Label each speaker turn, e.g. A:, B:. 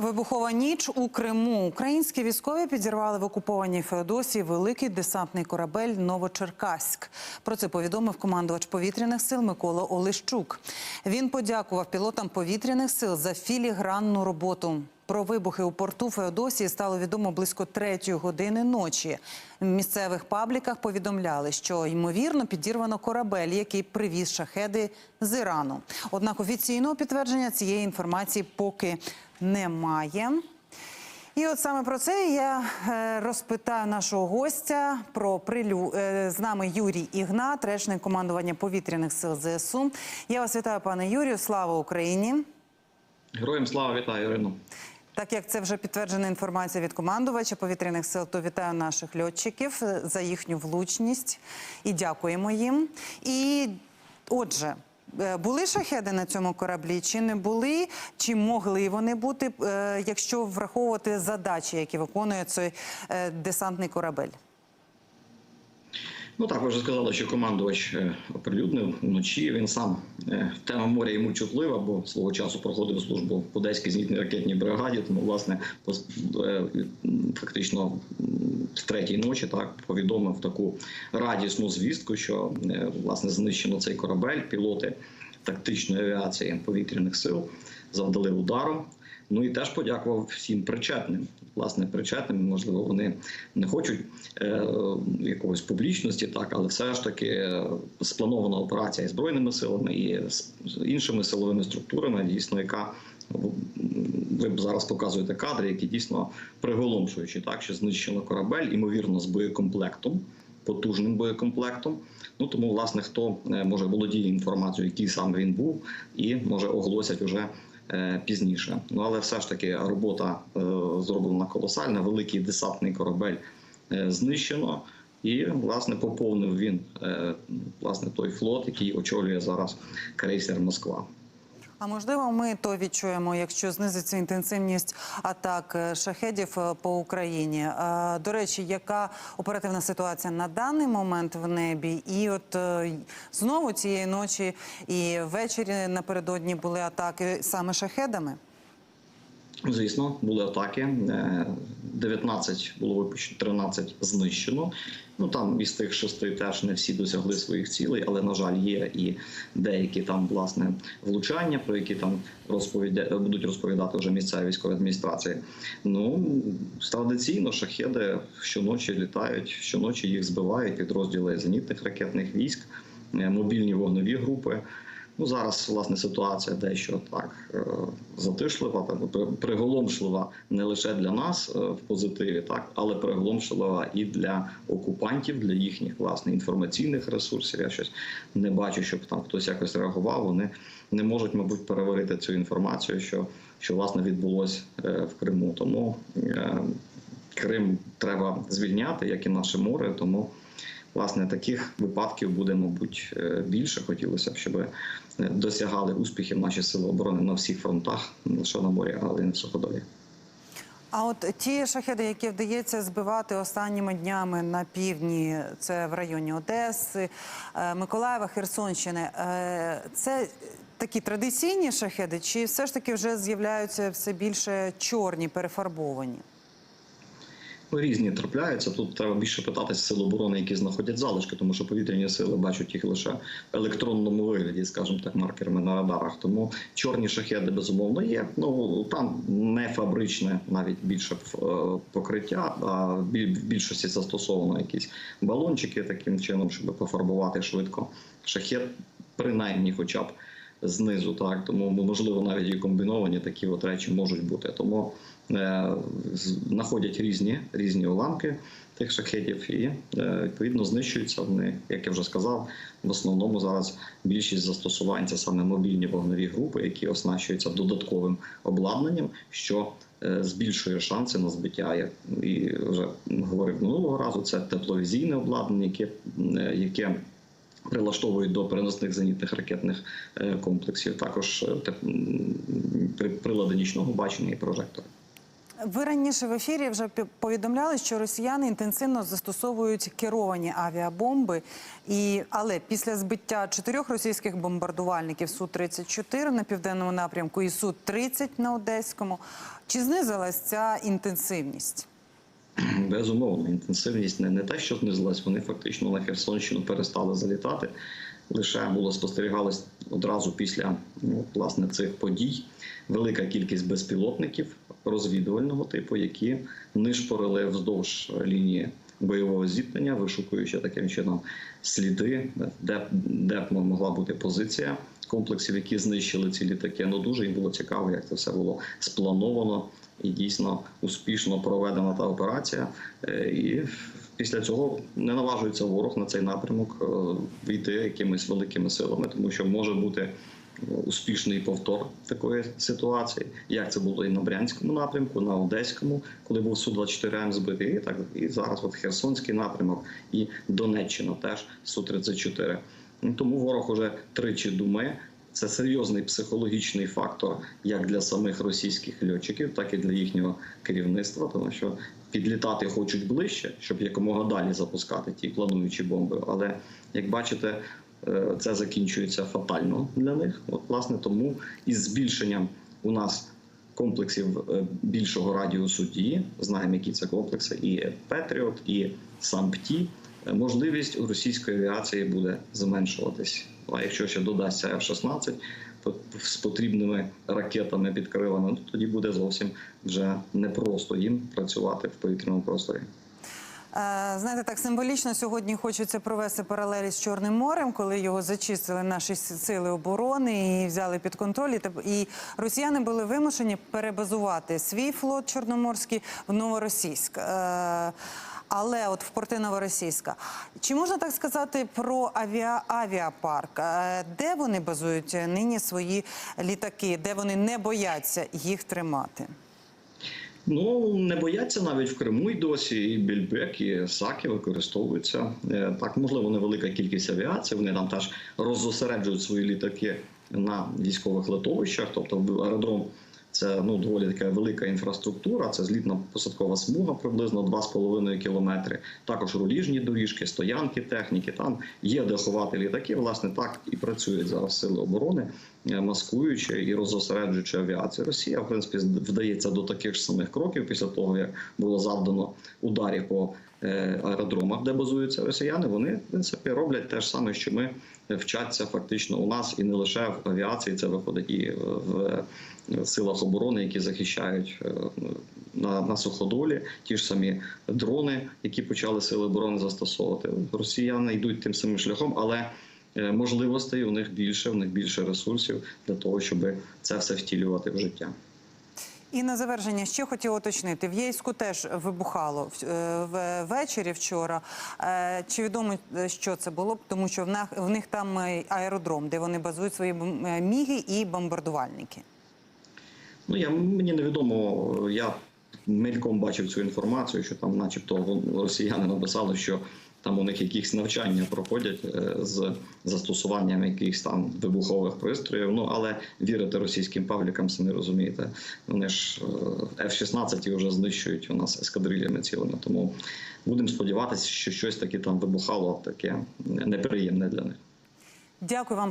A: Вибухова ніч у Криму. Українські військові підірвали в окупованій Феодосії великий десантний корабель Новочеркаськ. Про це повідомив командувач повітряних сил Микола Олещук. Він подякував пілотам повітряних сил за філігранну роботу. Про вибухи у порту Феодосії стало відомо близько третьої години ночі. В місцевих пабліках повідомляли, що ймовірно підірвано корабель, який привіз шахеди з Ірану. Однак офіційного підтвердження цієї інформації поки немає. І от саме про це я е, розпитаю нашого гостя про прилю е, з нами Юрій Ігнат, речник командування повітряних сил ЗСУ. Я вас вітаю, пане Юрію. Слава Україні!
B: Героям слава вітаю Ірину.
A: Так як це вже підтверджена інформація від командувача повітряних сил, то вітаю наших льотчиків е, за їхню влучність і дякуємо їм. І отже. Е, Були шахеди на цьому кораблі, чи не були, чи могли вони бути, е, якщо враховувати задачі, які виконує цей е, десантний корабель?
B: Ну так ви вже сказали, що командувач е, оприлюднив вночі. Він сам е, тема моря йому чутлива, бо свого часу проходив службу в Одеській зенітній ракетній бригаді. Тому, власне, е, фактично в третій ночі так повідомив таку радісну звістку, що власне знищено цей корабель. Пілоти тактичної авіації повітряних сил завдали удару. Ну і теж подякував всім причетним. Власне, причетним, можливо, вони не хочуть е, якогось публічності, так, але все ж таки е, спланована операція і збройними силами і з іншими силовими структурами, дійсно, яка ви зараз показуєте кадри, які дійсно приголомшуючі, так що знищено корабель, ймовірно, з боєкомплектом. Потужним боєкомплектом, ну тому власне хто е, може володіє інформацією, який саме він був, і може оголосять уже пізніше. Ну але все ж таки робота е, зроблена колосальна. Великий десантний корабель е, знищено, і власне поповнив він е, власне той флот, який очолює зараз крейсер Москва.
A: А можливо, ми то відчуємо, якщо знизиться інтенсивність атак е, шахедів е, по Україні. Е, До речі, яка оперативна ситуація на даний момент в небі? І от знову цієї ночі і ввечері напередодні були атаки саме шахедами.
B: Звісно, були атаки. Е, 19 було випущено, 13 знищено. Ну там із тих шести теж не всі досягли своїх цілей, але на жаль, є і деякі там власне влучання, про які там розповідя... будуть розповідати вже місцеві військові адміністрації. Ну традиційно шахеди щоночі літають, щоночі їх збивають підрозділи зенітних ракетних військ, е, мобільні вогневі групи. Ну зараз власне ситуація дещо так е, затишлива, так приголомшлива не лише для нас е, в позитиві, так але приголомшлива і для окупантів, для їхніх власне інформаційних ресурсів. Я щось не бачу, щоб там хтось якось реагував. Вони не можуть, мабуть, переварити цю інформацію, що, що власне відбулось е, в Криму. Тому Крим треба звільняти, як і наше море. Тому власне таких випадків буде, мабуть, е, більше. Хотілося б, щоб е, досягали успіхів наші сили оборони на всіх фронтах, не лише на морі, але й на суходолі.
A: А от ті шахеди, які вдається збивати останніми днями на півдні, це в районі Одеси, е, Миколаєва, Херсонщини, це такі традиційні шахеди, чи все ж таки вже з'являються все більше чорні, перефарбовані?
B: Різні трапляються. Тут треба більше питатися сил оборони, які знаходять залишки, тому що повітряні сили бачать їх лише в електронному вигляді, скажімо так, маркерами на радарах. Тому чорні шахеди безумовно є. Ну там не фабричне, навіть більше е, покриття. А в більшості застосовано якісь балончики таким чином, щоб пофарбувати швидко шахет, принаймні, хоча б. Знизу, так тому можливо навіть і комбіновані такі от речі можуть бути. Тому знаходять різні різні уламки тих шахетів і е, відповідно знищуються вони, як я вже сказав. В основному зараз більшість застосувань це саме мобільні вогневі групи, які оснащуються додатковим обладнанням, що е, збільшує шанси на збиття. Я і вже говорив минулого разу. Це тепловізійне обладнання, яке, е, яке прилаштовують до переносних зенітних ракетних е, комплексів, також е, прилади нічного бачення і прожектори.
A: Ви раніше в ефірі вже повідомляли, що росіяни інтенсивно застосовують керовані авіабомби. І, але після збиття чотирьох російських бомбардувальників Су-34 на південному напрямку і Су-30 на Одеському, чи знизилась ця інтенсивність?
B: Безумовно, інтенсивність не, не те, що знизилась, вони фактично на Херсонщину перестали залітати. Лише було спостерігалось одразу після ну, власне цих подій. Велика кількість безпілотників розвідувального типу, які нишпорили вздовж лінії бойового зіткнення, вишукуючи таким чином сліди, де, де могла бути позиція комплексів, які знищили ці літаки. Ну дуже їм було цікаво, як це все було сплановано і дійсно успішно проведена та операція. Е, І після цього не наважується ворог на цей напрямок е, війти якимись великими силами, тому що може бути успішний повтор такої ситуації, як це було і на Брянському напрямку, на Одеському, коли був су 24 м збитий, і так і зараз от Херсонський напрямок і Донеччина теж су 34 Ну, Тому ворог уже тричі думає. Це серйозний психологічний фактор як для самих російських льотчиків, так і для їхнього керівництва, тому що підлітати хочуть ближче, щоб якомога далі запускати ті плануючі бомби. Але як бачите, це закінчується фатально для них. От власне тому із збільшенням у нас комплексів е, більшого радіусу дії, знаємо, які це комплекси, і Петріот, і сам ПТІ, е, можливість у російської авіації буде зменшуватись. А якщо ще додасться F-16, з потрібними ракетами під крилами, то тоді буде зовсім вже непросто їм працювати в повітряному просторі.
A: Е, Знаєте, так символічно сьогодні хочеться провести паралелі з Чорним морем, коли його зачистили наші сили оборони і взяли під контроль. І росіяни були вимушені перебазувати свій флот чорноморський в Новоросійськ. Е, Але от в порти Новоросійська. Чи можна так сказати про авіа, авіапарк? Е, Де вони базують нині свої літаки, де вони не бояться їх тримати?
B: Ну не бояться навіть в Криму й досі. І Більбек, і Саки використовуються. Е, Так, можливо, невелика кількість авіації. Вони там теж роззосереджують свої літаки на військових литовищах, тобто в аеродром. Це ну доволі така велика інфраструктура. Це злітно-посадкова смуга, приблизно 2,5 кілометри. Також руліжні доріжки, стоянки техніки. Там є де ховати літаки. Власне, так і працюють зараз сили оборони, е, маскуючи і роззосереджуючи авіацію. Росія, в принципі, вдається до таких ж самих кроків після того, як було завдано ударів по аеродромах, де базуються росіяни. Вони в принципі роблять те ж саме, що ми вчаться фактично у нас, і не лише в авіації. Це виходить і в в силах оборони, які захищають е, на, на суходолі, ті ж самі дрони, які почали сили оборони застосовувати. Росіяни йдуть тим самим шляхом, але е, можливостей у них більше, у них більше ресурсів для того, щоб це все втілювати в життя.
A: І на завершення ще хотіла уточнити: в Єйську теж вибухало е, ввечері вчора. Е, Чи відомо, е, що це було? Тому що в них, в них там аеродром, де вони базують свої міги і бомбардувальники.
B: Ну я мені невідомо. Я мельком бачив цю інформацію, що там, начебто, росіяни написали, що там у них якісь навчання проходять е, з застосуванням якихось там вибухових пристроїв. Ну але вірити російським паблікам самі розумієте, вони ж е, F-16 вже знищують у нас ескадрильями цілими. Тому будемо сподіватися, що щось таке там вибухало, таке неприємне для них.
A: Дякую вам,